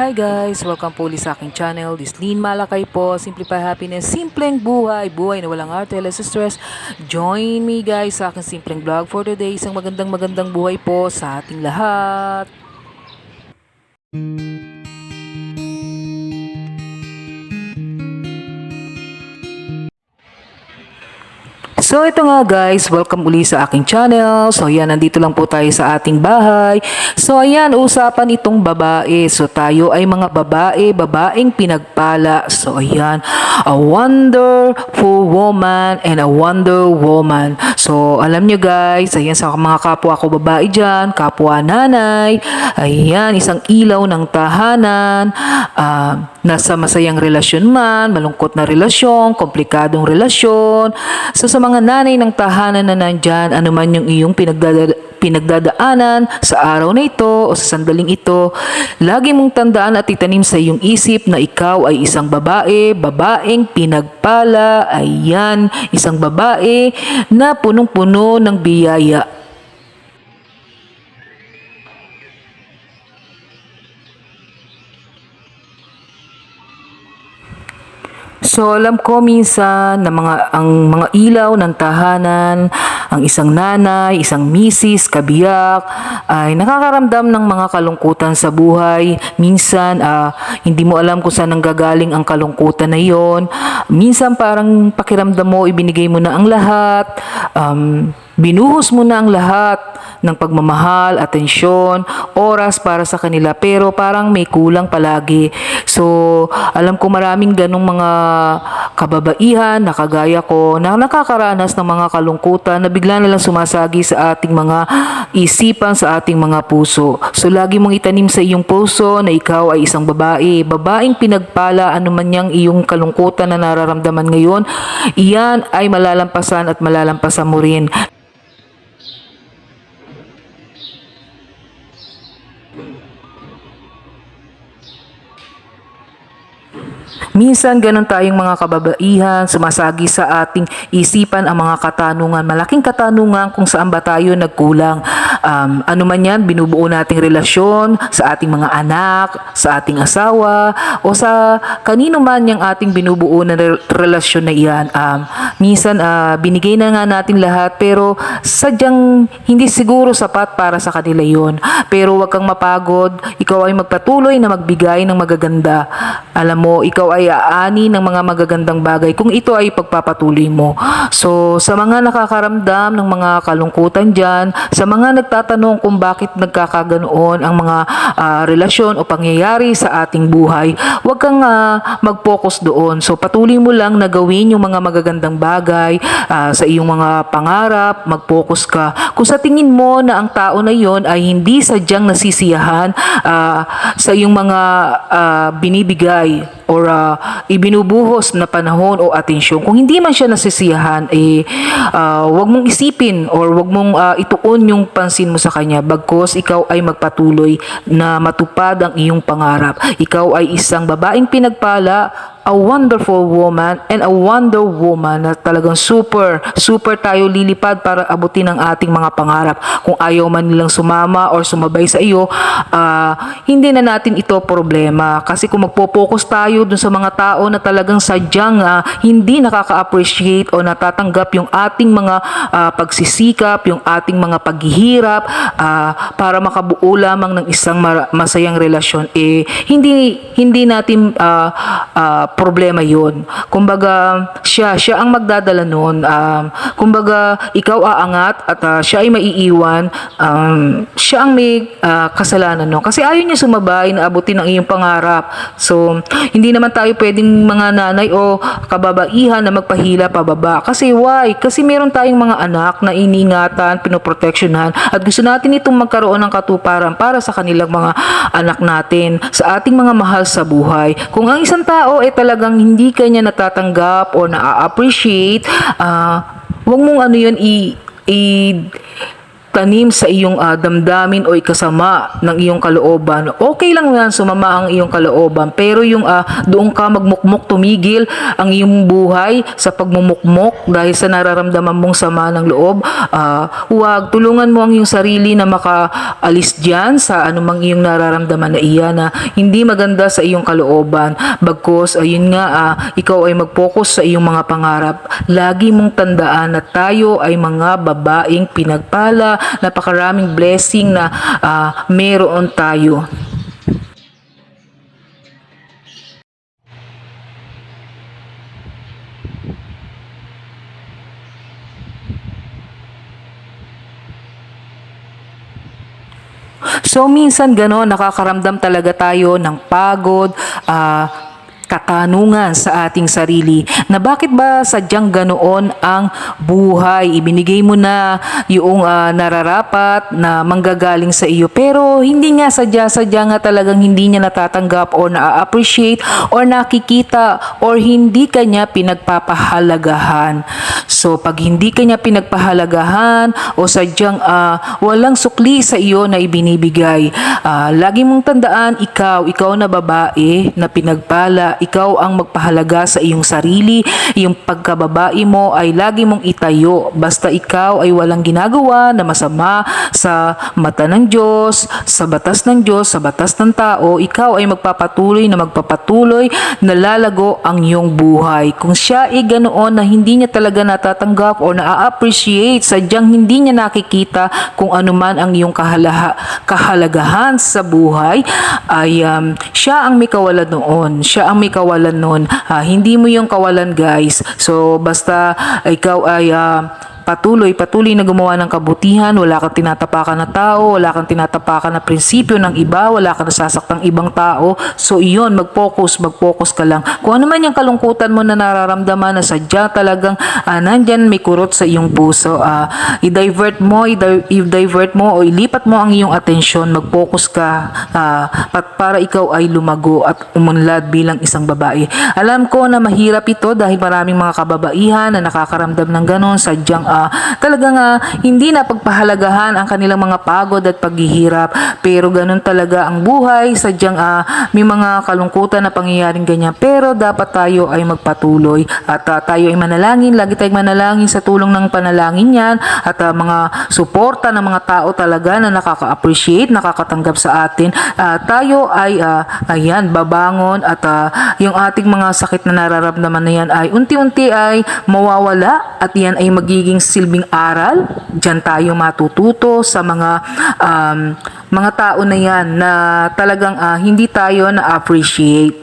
Hi guys! Welcome po ulit sa aking channel. This Lean Malakay po. Simplify Happiness. Simpleng buhay. Buhay na walang arte, less stress. Join me guys sa aking simpleng vlog for today. Isang magandang magandang buhay po sa ating lahat. So ito nga guys, welcome uli sa aking channel. So yan, nandito lang po tayo sa ating bahay. So ayan, usapan itong babae. So tayo ay mga babae, babaeng pinagpala. So ayan, a wonderful woman and a wonder woman. So alam nyo guys, ayan sa mga kapwa ko babae dyan, kapwa nanay. Ayan, isang ilaw ng tahanan. Ah, nasa masayang relasyon man, malungkot na relasyon, komplikadong relasyon. So sa mga nanay ng tahanan na nandyan, ano man yung iyong pinagdada pinagdadaanan sa araw na ito o sa sandaling ito, lagi mong tandaan at itanim sa iyong isip na ikaw ay isang babae, babaeng pinagpala, ayan, isang babae na punong-puno ng biyaya. So alam ko minsan na mga ang mga ilaw ng tahanan, ang isang nanay, isang misis, kabiyak ay nakakaramdam ng mga kalungkutan sa buhay. Minsan ah, hindi mo alam kung saan nanggagaling ang kalungkutan na iyon. Minsan parang pakiramdam mo ibinigay mo na ang lahat. Um, binuhos mo na ang lahat ng pagmamahal, atensyon, oras para sa kanila pero parang may kulang palagi. So, alam ko maraming ganong mga kababaihan na kagaya ko na nakakaranas ng mga kalungkutan na bigla na lang sumasagi sa ating mga isipan, sa ating mga puso. So, lagi mong itanim sa iyong puso na ikaw ay isang babae. Babaeng pinagpala, ano man yang iyong kalungkutan na nararamdaman ngayon, iyan ay malalampasan at malalampasan mo rin. Minsan ganun tayong mga kababaihan, sumasagi sa ating isipan ang mga katanungan, malaking katanungan kung saan ba tayo nagkulang. Um, ano man yan, binubuo nating relasyon sa ating mga anak, sa ating asawa, o sa kanino man yung ating binubuo na re- relasyon na iyan. Um, minsan ah, binigay na nga natin lahat pero sadyang hindi siguro sapat para sa kanila yon. Pero wag kang mapagod, ikaw ay magpatuloy na magbigay ng magaganda. Alam mo, ikaw ay aani ng mga magagandang bagay kung ito ay pagpapatuloy mo. So, sa mga nakakaramdam ng mga kalungkutan dyan, sa mga nagtatanong kung bakit nagkakaganoon ang mga ah, relasyon o pangyayari sa ating buhay, huwag kang ah, mag-focus doon. So, patuloy mo lang na gawin yung mga magagandang bagay ah, sa iyong mga pangarap, mag-focus ka. Kung sa tingin mo na ang tao na yon ay hindi sadyang nasisiyahan ah, sa iyong mga ah, binibigay or ibinubuhos na panahon o atensyon, kung hindi man siya nasisiyahan, eh, ah, wag mong isipin or wag mong ah, ituon yung pansin mo sa kanya bagkos ikaw ay magpatuloy na matupad ang iyong pangarap. Ikaw ay isang babaeng pinagpala, a wonderful woman and a wonder woman na talagang super, super tayo lilipad para abutin ang ating mga pangarap. Kung ayaw man nilang sumama or sumabay sa iyo, ah, hindi na natin ito problema. Kasi kung magpo-focus tayo dun sa mga tao na talagang sadyang ah, hindi nakaka-appreciate o natatanggap yung ating mga ah, pagsisikap, yung ating mga paghihirap ah, para makabuo lamang ng isang masayang relasyon, eh, hindi, hindi natin ah, ah, problema yon. Kumbaga, siya, siya ang magdadala noon. Um, kumbaga, ikaw aangat at ah, siya ay maiiwan. Um, siya ang may ah, kasalanan no. Kasi ayaw niya sumabay na abutin ang iyong pangarap. So, hindi naman tayo pwedeng mga nanay o kababaihan na magpahila pababa. Kasi why? Kasi meron tayong mga anak na iningatan, pinoproteksyonan at gusto natin itong magkaroon ng katuparan para sa kanilang mga anak natin, sa ating mga mahal sa buhay. Kung ang isang tao ay talagang hindi kanya natatanggap o na-appreciate, ah, wag mong ano yun i, i tanim sa iyong ah, damdamin o ikasama ng iyong kalooban. Okay lang yan, sumama ang iyong kalooban. Pero yung ah, doon ka magmukmok, tumigil ang iyong buhay sa pagmumukmok dahil sa nararamdaman mong sama ng loob, ah, huwag tulungan mo ang iyong sarili na makaalis dyan sa anumang iyong nararamdaman na iyan na hindi maganda sa iyong kalooban. Bagkos, ayun nga, ah, ikaw ay mag-focus sa iyong mga pangarap. Lagi mong tandaan na tayo ay mga babaeng pinagpala, napakaraming blessing na ah, meron tayo. So minsan gano'n, nakakaramdam talaga tayo ng pagod, ah, katanungan sa ating sarili na bakit ba sadyang ganoon ang buhay? Ibinigay mo na yung ah, nararapat na manggagaling sa iyo pero hindi nga sadya-sadya nga talagang hindi niya natatanggap or na-appreciate or nakikita or hindi kanya pinagpapahalagahan. So pag hindi kanya pinagpahalagahan o sadyang ah, walang sukli sa iyo na ibinibigay ah, lagi mong tandaan ikaw ikaw na babae na pinagpala ikaw ang magpahalaga sa iyong sarili, yung pagkababae mo ay lagi mong itayo. Basta ikaw ay walang ginagawa na masama sa mata ng Diyos, sa batas ng Diyos, sa batas ng tao, ikaw ay magpapatuloy na magpapatuloy na lalago ang iyong buhay. Kung siya ay ganoon na hindi niya talaga natatanggap o na-appreciate, sadyang hindi niya nakikita kung ano man ang iyong kahalaha, kahalagahan sa buhay, ay um, siya ang may kawalan noon. Siya ang may kawalan noon. Ah, hindi mo yung kawalan guys. So basta ikaw ay ah, patuloy, patuloy na gumawa ng kabutihan, wala kang tinatapakan na tao, wala kang tinatapakan na prinsipyo ng iba, wala kang nasasaktang ibang tao. So iyon, mag-focus, mag-focus ka lang. Kung ano man yung kalungkutan mo na nararamdaman na sadya talagang ah, nandyan may kurot sa iyong puso, ah, i-divert mo, i-di- i-divert mo o ilipat mo ang iyong atensyon, mag-focus ka pat para ikaw ay lumago at umunlad bilang isang babae. Alam ko na mahirap ito dahil maraming mga kababaihan na nakakaramdam ng ganon, sadyang ah, talagang ah, hindi na pagpahalagahan ang kanilang mga pagod at paghihirap. Pero ganun talaga ang buhay, sadyang ah, may mga kalungkutan na pangyayaring ganyan. Pero dapat tayo ay magpatuloy at ah, tayo ay manalangin, lagi tayong manalangin sa tulong ng panalangin yan at ah, mga suporta ng mga tao talaga na nakaka-appreciate, nakakatanggap sa atin. Ah, tayo ay ah, ayan, babangon at ah, yung ating mga sakit na nararamdaman na yan ay unti-unti ay mawawala at yan ay magiging silbing aral. Diyan tayo matututo sa mga um, mga tao na yan na talagang ah, hindi tayo na-appreciate.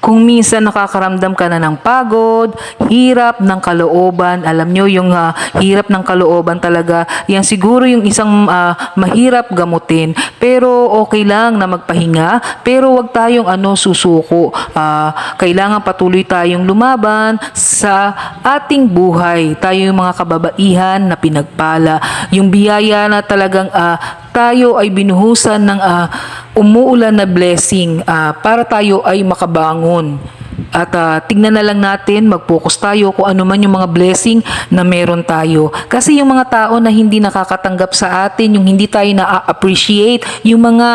Kung minsan nakakaramdam ka na ng pagod, hirap ng kalooban, alam nyo yung ah, hirap ng kalooban talaga, yan siguro yung isang ah, mahirap gamutin. Pero okay lang na magpahinga, pero wag tayong ano susuko. Ah, kailangan patuloy tayong lumaban sa ating buhay. Tayo yung mga kababaihan na pinagpala. Yung biyaya na talagang ah, tayo ay binuhusan ng ah, umuulan na blessing ah, para tayo ay makabangon. At ah, tignan na lang natin, mag-focus tayo kung ano man yung mga blessing na meron tayo. Kasi yung mga tao na hindi nakakatanggap sa atin, yung hindi tayo na-appreciate, yung mga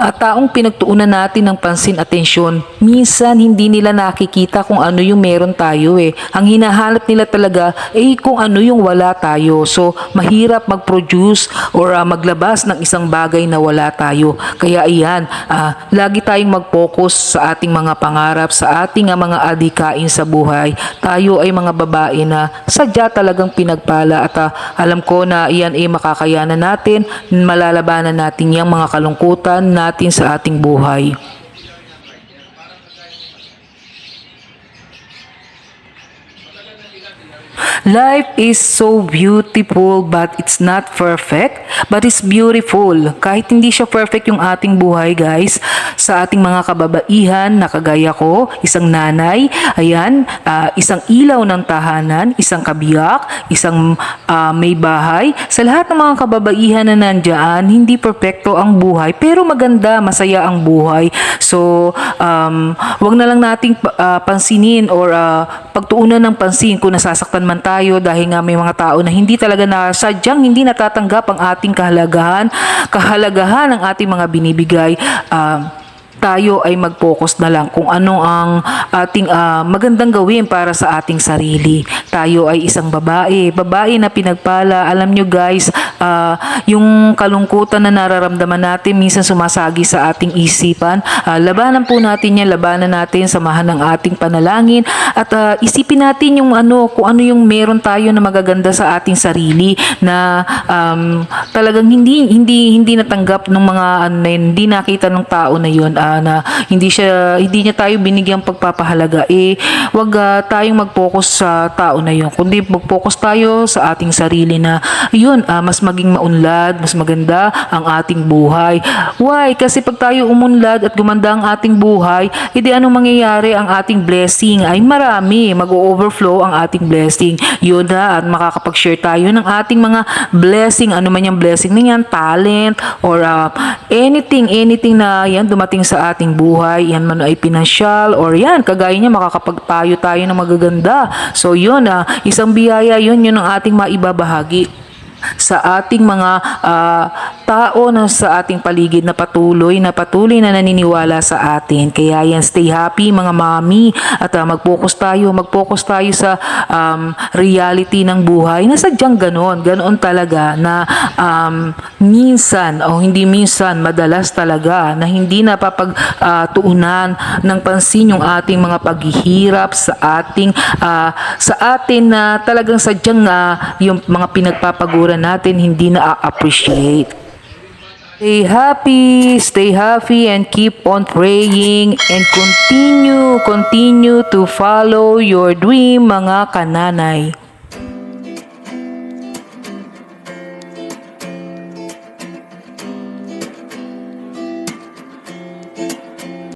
ah, taong pinagtuunan natin ng pansin, atensyon, minsan hindi nila nakikita kung ano yung meron tayo eh. Ang hinahanap nila talaga eh kung ano yung wala tayo. So, mahirap mag-produce or ah, maglabas ng isang bagay na wala tayo. Kaya iyan, ah, lagi tayong mag-focus sa ating mga pangarap, sa ating ah, mga adikain sa buhay. Tayo ay mga babae na sadya talagang pinagpala at ah, alam ko na iyan ay makakayanan natin, malalabanan natin yung mga kalungkutan natin sa ating buhay. Life is so beautiful but it's not perfect, but it's beautiful. Kahit hindi siya perfect yung ating buhay, guys, sa ating mga kababaihan na kagaya ko, isang nanay, ayan, ah, isang ilaw ng tahanan, isang kabiyak, isang ah, may bahay. Sa lahat ng mga kababaihan na nandyan, hindi perfecto ang buhay, pero maganda, masaya ang buhay. So, um, wag na lang nating ah, pansinin or ah, pagtuunan ng pansin kung nasasaktan man tayo dahil nga may mga tao na hindi talaga na sadyang hindi natatanggap ang ating kahalagahan, kahalagahan ng ating mga binibigay. ah, tayo ay mag-focus na lang kung ano ang ating ah, magandang gawin para sa ating sarili. Tayo ay isang babae, babae na pinagpala. Alam nyo guys, ah, yung kalungkutan na nararamdaman natin minsan sumasagi sa ating isipan. Ah, labanan po natin yan, labanan natin, samahan ng ating panalangin at ah, isipin natin yung ano, kung ano yung meron tayo na magaganda sa ating sarili na um, talagang hindi hindi hindi natanggap ng mga ano hindi nakita ng tao na yun ah, na hindi siya hindi niya tayo binigyang pagpapahalaga. Eh wag ah, tayong mag-focus sa tao na yun kundi mag-focus tayo sa ating sarili na yun ah, mas maging maunlad mas maganda ang ating buhay. Why? Kasi pag tayo umunlad at gumanda ang ating buhay edi anong mangyayari ang ating blessing? Ay marami. Mag-overflow ang ating blessing. Yun na at makakapag-share tayo ng ating mga blessing. Ano man yung blessing na yan talent or ah, anything anything na yan dumating sa ating buhay. Yan man ay pinansyal or yan kagaya niya makakapagpayo tayo ng magaganda. So yun ah, isang biyaya yun yun ang ating maibabahagi sa ating mga ah, tao na sa ating paligid na patuloy na patuloy na naniniwala sa atin. Kaya yan, stay happy mga mami at ah, mag-focus tayo, mag-focus tayo sa um, reality ng buhay na sadyang ganon, ganon talaga na um, minsan o hindi minsan, madalas talaga na hindi napapagtuunan ng pansin yung ating mga paghihirap sa ating ah, sa atin na talagang sadyang ah, yung mga pinagpapaguran natin hindi na appreciate Stay happy, stay happy and keep on praying and continue, continue to follow your dream mga kananay.